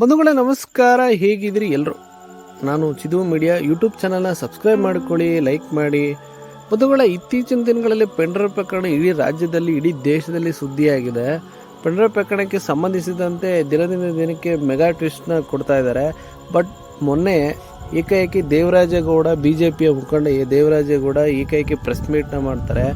ಬಂಧುಗಳೇ, ನಮಸ್ಕಾರ. ಹೇಗಿದ್ರಿ ಎಲ್ಲರೂ ನಾನು ಚಿದು ಮೀಡಿಯಾ ಯೂಟ್ಯೂಬ್ ಚಾನಲ್ನ ಸಬ್ಸ್ಕ್ರೈಬ್ ಮಾಡಿಕೊಳ್ಳಿ, ಲೈಕ್ ಮಾಡಿ. ಬಂಧುಗಳ, ಇತ್ತೀಚಿನ ದಿನಗಳಲ್ಲಿ ಪೆಂಡ್ರೈವ್ ಪ್ರಕರಣ ಇಡೀ ರಾಜ್ಯದಲ್ಲಿ, ಇಡೀ ದೇಶದಲ್ಲಿ ಸುದ್ದಿಯಾಗಿದೆ. ಪೆಂಡ್ರೈವ್ ಪ್ರಕರಣಕ್ಕೆ ಸಂಬಂಧಿಸಿದಂತೆ ದಿನದಿಂದ ದಿನಕ್ಕೆ ಮೆಗಾ ಟ್ವಿಸ್ಟ್ನ ಕೊಡ್ತಾ ಇದ್ದಾರೆ. ಬಟ್ ಮೊನ್ನೆ ಏಕಾಏಕಿ ದೇವರಾಜೇಗೌಡ ಬಿ ಜೆ ಪಿಯ ಮುಖಂಡ ದೇವರಾಜೇಗೌಡ ಏಕಾಏಕಿ ಪ್ರೆಸ್ ಮೀಟ್ನ ಮಾಡ್ತಾರೆ.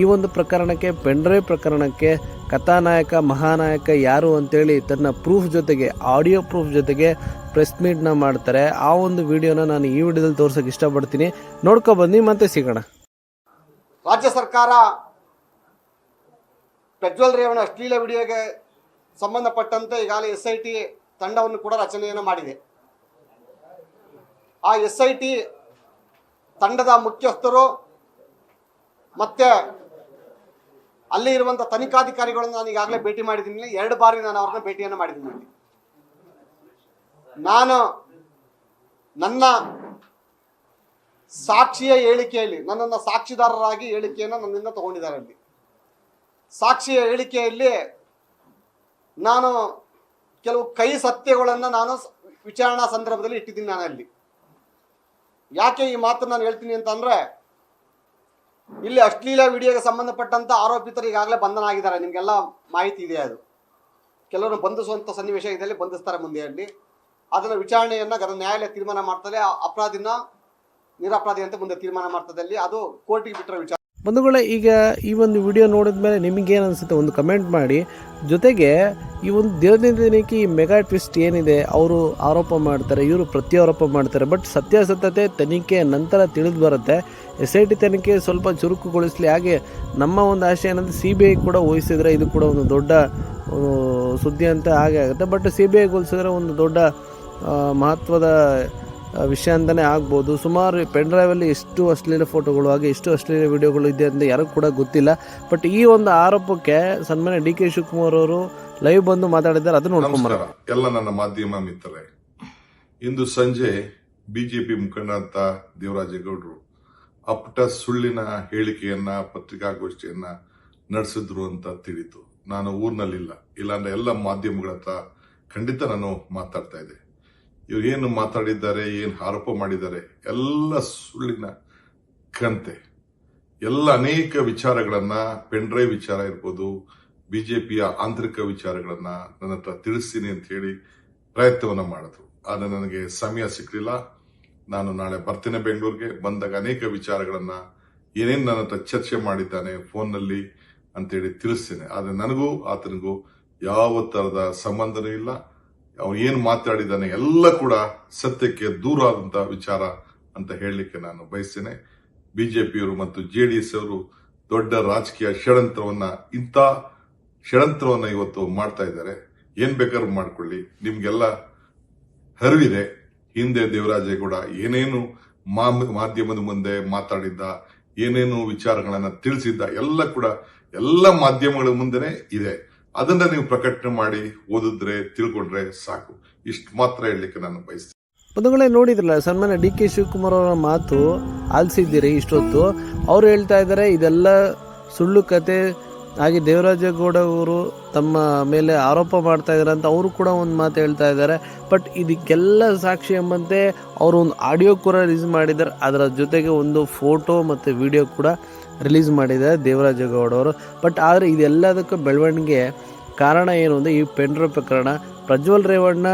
ಈ ಒಂದು ಪ್ರಕರಣಕ್ಕೆ, ಪೆಂಡ್ರೈವ್ ಪ್ರಕರಣಕ್ಕೆ ಕಥಾನಾಯಕ, ಮಹಾನಾಯಕ ಯಾರು ಅಂತೇಳಿ ತನ್ನ ಪ್ರೂಫ್ ಜೊತೆಗೆ, ಆಡಿಯೋ ಪ್ರೂಫ್ ಜೊತೆಗೆ ಪ್ರೆಸ್ ಮೀಟ್ನ ಮಾಡ್ತಾರೆ. ಆ ಒಂದು ವಿಡಿಯೋನ ನಾನು ಈ ವಿಡಿಯೋದಲ್ಲಿ ತೋರ್ಸೋಕೆ ಇಷ್ಟಪಡ್ತೀನಿ. ನೋಡ್ಕೊ ಬನ್ನಿ, ಮತ್ತೆ ಸಿಗೋಣ. ರಾಜ್ಯ ಸರ್ಕಾರ ಪೆಟ್ರೋಲ್ ರೇವಣ ಅಶ್ಲೀಲ ವಿಡಿಯೋಗೆ ಸಂಬಂಧಪಟ್ಟಂತೆ ಈಗಾಗಲೇ ಎಸ್ ಐ ಟಿ ತಂಡವನ್ನು ಕೂಡ ರಚನೆಯನ್ನು ಮಾಡಿದೆ. ಆ ಎಸ್ ಐ ಟಿ ತಂಡದ ಮುಖ್ಯಸ್ಥರು ಮತ್ತೆ ಅಲ್ಲಿ ಇರುವಂತ ತನಿಖಾಧಿಕಾರಿಗಳನ್ನು ನಾನು ಈಗಾಗಲೇ ಭೇಟಿ ಮಾಡಿದ್ದೀನಿ. ಎರಡು ಬಾರಿ ನಾನು ಅವ್ರನ್ನ ಭೇಟಿಯನ್ನು ಮಾಡಿದ್ದೀನಿ. ನಾನು ನನ್ನ ಸಾಕ್ಷಿಯ ಹೇಳಿಕೆಯಲ್ಲಿ, ನನ್ನನ್ನು ಸಾಕ್ಷಿದಾರರಾಗಿ ಹೇಳಿಕೆಯನ್ನು ನನ್ನಿಂದ ತಗೊಂಡಿದ್ದಾರೆ ಅಲ್ಲಿ. ಸಾಕ್ಷಿಯ ಹೇಳಿಕೆಯಲ್ಲಿ ನಾನು ಕೆಲವು ಕೈ ಸತ್ಯಗಳನ್ನು ನಾನು ವಿಚಾರಣಾ ಸಂದರ್ಭದಲ್ಲಿ ಇಟ್ಟಿದ್ದೀನಿ ನಾನು ಅಲ್ಲಿ ಯಾಕೆ ಈ ಮಾತು ನಾನು ಹೇಳ್ತೀನಿ ಅಂತಂದ್ರೆ ಇಲ್ಲಿ ಅಶ್ಲೀಲ ವಿಡಿಯೋಗೆ ಸಂಬಂಧಪಟ್ಟಂತ ಆರೋಪಿತರು ಈಗಾಗಲೇ ಬಂಧನ ಆಗಿದ್ದಾರೆ ನಿಮಗೆಲ್ಲ ಮಾಹಿತಿ ಇದೆ ಅದು. ಕೆಲವರು ಬಂಧಿಸುವಂತ ಸನ್ನಿವೇಶ ಇದರಲ್ಲಿ ಬಂಧಿಸ್ತಾರೆ ಮುಂದೆ ಅಲ್ಲಿ. ಅದನ್ನ ವಿಚಾರಣೆಯನ್ನ ಗದ ನ್ಯಾಯಾಲಯ ತೀರ್ಮಾನ ಮಾಡ್ತಾರೆ ಅಪರಾಧಿನ ನಿರಪರಾಧಿ ಅಂತ ಮುಂದೆ ತೀರ್ಮಾನ ಮಾಡ್ತದೆ ಅಲ್ಲಿ. ಅದು ಕೋರ್ಟಿಗೆ ಬಿಟ್ಟರೆ ವಿಚಾರ ಬಂಧುಗಳೇ, ಈಗ ಈ ಒಂದು ವಿಡಿಯೋ ನೋಡಿದ ಮೇಲೆ ನಿಮಗೇನು ಅನಿಸುತ್ತೆ ಒಂದು ಕಮೆಂಟ್ ಮಾಡಿ. ಜೊತೆಗೆ ಈ ಒಂದು ದಿನದಿಂದ ದಿನಕ್ಕೆ ಈ ಮೆಗಾ ಟ್ವಿಸ್ಟ್ ಏನಿದೆ, ಅವರು ಆರೋಪ ಮಾಡ್ತಾರೆ, ಇವರು ಪ್ರತ್ಯಾರೋಪ ಮಾಡ್ತಾರೆ, ಬಟ್ ಸತ್ಯಾಸತ್ಯತೆ ತನಿಖೆ ನಂತರ ತಿಳಿದು ಬರುತ್ತೆ. ಎಸ್ ಐ ಟಿ ತನಿಖೆ ಸ್ವಲ್ಪ ಚುರುಕುಗೊಳಿಸಲಿ. ಹಾಗೆ ನಮ್ಮ ಒಂದು ಆಶೆ ಏನಂದರೆ ಸಿ ಬಿ ಐ ಕೂಡ ವಹಿಸಿದರೆ ಇದು ಕೂಡ ಒಂದು ದೊಡ್ಡ ಸುದ್ದಿ ಅಂತ ಹಾಗೆ ಆಗುತ್ತೆ. ಬಟ್ ಸಿ ಬಿ ಐಗೊಳಿಸಿದ್ರೆ ಒಂದು ದೊಡ್ಡ ಮಹತ್ವದ ವಿಷಯ ಅಂತಲೇ ಆಗ್ಬೋದು. ಸುಮಾರು ಪೆನ್ ಡ್ರೈವಲ್ಲಿ ಎಷ್ಟು ಅಶ್ಲೀಲ ಫೋಟೋಗಳು, ಹಾಗೆ ಎಷ್ಟು ಅಶ್ಲೀಲ ವಿಡಿಯೋಗಳು ಇದೆ ಅಂತ ಯಾರಿಗೂ ಕೂಡ ಗೊತ್ತಿಲ್ಲ. ಬಟ್ ಈ ಒಂದು ಆರೋಪಕ್ಕೆ ಸನ್ಮಾನ್ಯ ಡಿ ಕೆ ಶಿವಕುಮಾರ್ ಅವರು ಲೈವ್ ಬಂದು ಮಾತಾಡಿದ್ದಾರೆ. ಅದನ್ನ ನೋಡ್ಕೊಂಬರ ಎಲ್ಲ ನನ್ನ ಮಾಧ್ಯಮ ಮಿತ್ರರೇ, ಇಂದು ಸಂಜೆ ಬಿಜೆಪಿ ಮುಖಂಡರಂತ ದೇವರಾಜೇಗೌಡರು ಅಪ್ಪಟ ಸುಳ್ಳಿನ ಹೇಳಿಕೆಯನ್ನ, ಪತ್ರಿಕಾಗೋಷ್ಠಿಯನ್ನ ನಡೆಸಿದ್ರು ಅಂತ ತಿಳಿತು. ನಾನು ಊರಿನಲ್ಲಿಲ್ಲ. ಇಲ್ಲಾಂದ್ರೆ ಎಲ್ಲ ಮಾಧ್ಯಮಗಳ ಹತ್ರ ಖಂಡಿತ ನಾನು ಮಾತಾಡ್ತಾ ಇದ್ದೆ. ಇವ್ರು ಏನು ಮಾತಾಡಿದ್ದಾರೆ, ಏನು ಆರೋಪ ಮಾಡಿದ್ದಾರೆ, ಎಲ್ಲ ಸುಳ್ಳಿನ ಕಂತೆ ಎಲ್ಲ ಅನೇಕ ವಿಚಾರಗಳನ್ನ ಪೆನ್ಡ್ರೈವ್ ವಿಚಾರ ಇರ್ಬೋದು, ಬಿಜೆಪಿಯ ಆಂತರಿಕ ವಿಚಾರಗಳನ್ನ ನನ್ನ ಹತ್ರ ತಿಳಿಸ್ತೀನಿ ಅಂತ ಹೇಳಿ ಪ್ರಯತ್ನವನ್ನ ಮಾಡಿದ್ರು. ಆದರೆ ನನಗೆ ಸಮಯ ಸಿಕ್ಕಲಿಲ್ಲ ನಾನು ನಾಳೆ ಬರ್ತೇನೆ ಬೆಂಗಳೂರಿಗೆ. ಬಂದಾಗ ಅನೇಕ ವಿಚಾರಗಳನ್ನ ಏನೇನು ನನ್ನ ಹತ್ರ ಚರ್ಚೆ ಮಾಡಿದ್ದಾನೆ ಫೋನ್ನಲ್ಲಿ ಅಂತೇಳಿ ತಿಳಿಸ್ತೇನೆ. ಆದರೆ ನನಗೂ ಆತನಿಗೂ ಯಾವ ತರದ ಸಂಬಂಧನೂ ಇಲ್ಲ. ಅವನು ಏನು ಮಾತಾಡಿದ್ದಾನೆ ಎಲ್ಲ ಕೂಡ ಸತ್ಯಕ್ಕೆ ದೂರ ಆದಂತಹ ವಿಚಾರ ಅಂತ ಹೇಳಲಿಕ್ಕೆ ನಾನು ಬಯಸ್ತೇನೆ. ಬಿಜೆಪಿಯವರು ಮತ್ತು ಜೆ ಡಿ ಎಸ್ ಅವರು ದೊಡ್ಡ ರಾಜಕೀಯ ಷಡ್ಯಂತ್ರವನ್ನ, ಇಂಥ ಷಡ್ಯಂತ್ರವನ್ನ ಇವತ್ತು ಮಾಡ್ತಾ ಇದ್ದಾರೆ. ಏನ್ ಬೇಕಾದ್ರೂ ಮಾಡ್ಕೊಳ್ಳಿ. ನಿಮ್ಗೆಲ್ಲ ಹರಿವಿದೆ ಹಿಂದೆ ದೇವರಾಜೇಗೌಡ ಏನೇನು ಮಾಧ್ಯಮದ ಮುಂದೆ ಮಾತಾಡಿದ್ದ, ಏನೇನು ವಿಚಾರಗಳನ್ನ ತಿಳಿಸಿದ್ದ ಎಲ್ಲ ಕೂಡ ಎಲ್ಲ ಮಾಧ್ಯಮಗಳ ಮುಂದೆನೆ ಇದೆ. ಅದನ್ನ ನೀವು ಪ್ರಕಟಣೆ ಮಾಡಿ ಓದಿದ್ರೆ, ತಿಳ್ಕೊಂಡ್ರೆ ಸಾಕು. ಇಷ್ಟು ಮಾತ್ರ ಹೇಳಲಿಕ್ಕೆ ನಾನು ಬಯಸ್ತೀನಿ. ಪದಗಳೇ ನೋಡಿದ್ರಲ್ಲ, ಸನ್ಮಾನ್ಯ ಡಿ ಕೆ ಶಿವಕುಮಾರ್ ಅವರ ಮಾತು ಆಲಿಸಿದ್ದೀರಿ ಇಷ್ಟೊತ್ತು. ಅವ್ರು ಹೇಳ್ತಾ ಇದ್ದಾರೆ, ಇದೆಲ್ಲ ಸುಳ್ಳು ಕತೆ. ಹಾಗೆ ದೇವರಾಜೇಗೌಡ ಅವರು ತಮ್ಮ ಮೇಲೆ ಆರೋಪ ಮಾಡ್ತಾ ಇದ್ದಾರೆ ಅಂತ ಅವರು ಕೂಡ ಒಂದು ಮಾತು ಹೇಳ್ತಾ ಇದ್ದಾರೆ. ಬಟ್ ಇದಕ್ಕೆಲ್ಲ ಸಾಕ್ಷಿ ಎಂಬಂತೆ ಅವರು ಒಂದು ಆಡಿಯೋ ಕೂಡ ರಿಲೀಸ್ ಮಾಡಿದ್ದಾರೆ. ಅದರ ಜೊತೆಗೆ ಒಂದು ಫೋಟೋ ಮತ್ತು ವಿಡಿಯೋ ಕೂಡ ರಿಲೀಸ್ ಮಾಡಿದ್ದಾರೆ ದೇವರಾಜೇಗೌಡ ಅವರು. ಬಟ್ ಆದರೆ ಇದೆಲ್ಲದಕ್ಕೂ ಬೆಳವಣಿಗೆ ಕಾರಣ ಏನು ಅಂದರೆ ಈ ಪೆಂಡ್ರೋ ಪ್ರಕರಣ, ಪ್ರಜ್ವಲ್ ರೇವಣ್ಣ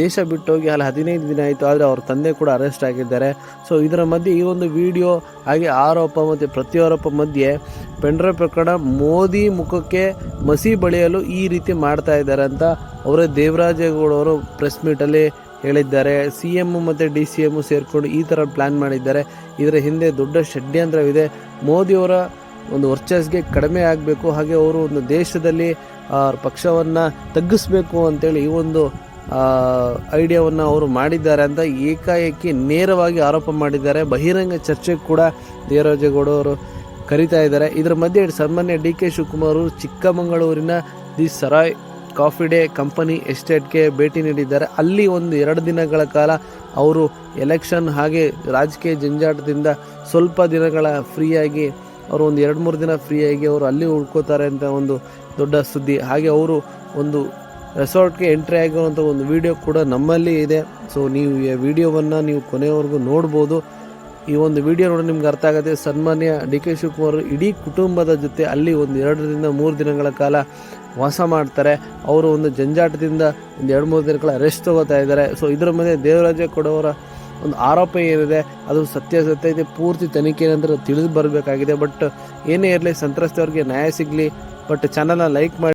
ದೇಶ ಬಿಟ್ಟೋಗಿ ಅಲ್ಲಿ ಹದಿನೈದು ದಿನ ಆಯಿತು, ಆದರೆ ಅವ್ರ ತಂದೆ ಕೂಡ ಅರೆಸ್ಟ್ ಆಗಿದ್ದಾರೆ. ಸೊ ಇದರ ಮಧ್ಯೆ ಈ ಒಂದು ವಿಡಿಯೋ ಹಾಗೆ ಆರೋಪ ಮತ್ತು ಪ್ರತಿಯಾರೋಪ ಮಧ್ಯೆ ಪೆಂಡ್ರ ಪ್ರಕರಣ ಮೋದಿ ಮುಖಕ್ಕೆ ಮಸಿ ಬಳಿಯಲು ಈ ರೀತಿ ಮಾಡ್ತಾ ಇದ್ದಾರೆ ಅಂತ ಅವರೇ ದೇವರಾಜೇಗೌಡವರು ಪ್ರೆಸ್ ಮೀಟಲ್ಲಿ ಹೇಳಿದ್ದಾರೆ. ಸಿ ಎಮ್ಮು ಮತ್ತು ಡಿ ಸಿ ಎಮ್ಮು ಸೇರಿಕೊಂಡು ಈ ಥರ ಪ್ಲ್ಯಾನ್ ಮಾಡಿದ್ದಾರೆ. ಇದರ ಹಿಂದೆ ದೊಡ್ಡ ಷಡ್ಯಂತ್ರವಿದೆ. ಮೋದಿಯವರ ಒಂದು ವರ್ಚಸ್ಗೆ ಕಡಿಮೆ ಆಗಬೇಕು. ಹಾಗೆ ಅವರು ಒಂದು ದೇಶದಲ್ಲಿ ಪಕ್ಷವನ್ನು ತಗ್ಗಿಸ್ಬೇಕು ಅಂತೇಳಿ ಈ ಒಂದು ಐಡಿಯಾವನ್ನು ಅವರು ಮಾಡಿದ್ದಾರೆ ಅಂತ ಏಕಾಏಕಿ ನೇರವಾಗಿ ಆರೋಪ ಮಾಡಿದ್ದಾರೆ. ಬಹಿರಂಗ ಚರ್ಚೆ ಕೂಡ ದೇವರಾಜೇಗೌಡ ಅವರು ಕರಿತಾ ಇದ್ದಾರೆ. ಇದರ ಮಧ್ಯೆ ಸನ್ಮಾನ್ಯ ಡಿ ಕೆ ಶಿವಕುಮಾರ್ ಚಿಕ್ಕಮಗಳೂರಿನ ದಿ ಸರಾಯ್ ಕಾಫಿ ಡೇ ಕಂಪನಿ ಎಸ್ಟೇಟ್ಗೆ ಭೇಟಿ ನೀಡಿದ್ದಾರೆ. ಅಲ್ಲಿ ಒಂದು ಎರಡು ದಿನಗಳ ಕಾಲ ಅವರು ಎಲೆಕ್ಷನ್ ಹಾಗೆ ರಾಜಕೀಯ ಜಂಜಾಟದಿಂದ ಸ್ವಲ್ಪ ದಿನಗಳ ಫ್ರೀಯಾಗಿ ಅವರು ಒಂದು ಎರಡು ಮೂರು ದಿನ ಫ್ರೀಯಾಗಿ ಅವರು ಅಲ್ಲಿ ಉಳ್ಕೋತಾರೆ ಅಂತ ಒಂದು ದೊಡ್ಡ ಸುದ್ದಿ. ಹಾಗೆ ಅವರು ಒಂದು ರೆಸಾರ್ಟ್ಗೆ ಎಂಟ್ರಿ ಆಗಿರುವಂಥ ಒಂದು ವಿಡಿಯೋ ಕೂಡ ನಮ್ಮಲ್ಲಿ ಇದೆ. ಸೊ ನೀವು ಈ ವಿಡಿಯೋವನ್ನು ನೀವು ಕೊನೆಯವರೆಗೂ ನೋಡ್ಬೋದು. ಈ ಒಂದು ವಿಡಿಯೋ ನೋಡಿ ನಿಮ್ಗೆ ಅರ್ಥ ಆಗುತ್ತೆ. ಸನ್ಮಾನ್ಯ ಡಿ ಕೆ ಶಿವಕುಮಾರ್ ಇಡೀ ಕುಟುಂಬದ ಜೊತೆ ಅಲ್ಲಿ ಒಂದು ಎರಡರಿಂದ ಮೂರು ದಿನಗಳ ಕಾಲ ವಾಸ ಮಾಡ್ತಾರೆ. ಅವರು ಒಂದು ಜಂಜಾಟದಿಂದ ಒಂದು ಎರಡು, ಮೂರು ದಿನಗಳ ರೆಸ್ಟ್ ತಗೋತಾ ಇದ್ದಾರೆ. ಸೊ ಇದರ ಮೇಲೆ ದೇವರಾಜ ಕೊಡೋರ ಒಂದು ಆರೋಪ ಏನಿದೆ, ಅದು ಸತ್ಯ ಸತ್ಯ ಇದೆ. ಪೂರ್ತಿ ತನಿಖೆ ಏನಂದ್ರೆ ತಿಳಿದು ಬರಬೇಕಾಗಿದೆ. ಬಟ್ ಏನೇ ಇರಲಿ, ಸಂತ್ರಸ್ತವ್ರಿಗೆ ನ್ಯಾಯ ಸಿಗಲಿ. ಬಟ್ ಚಾನಲ್ನ ಲೈಕ್ ಮಾಡಿ.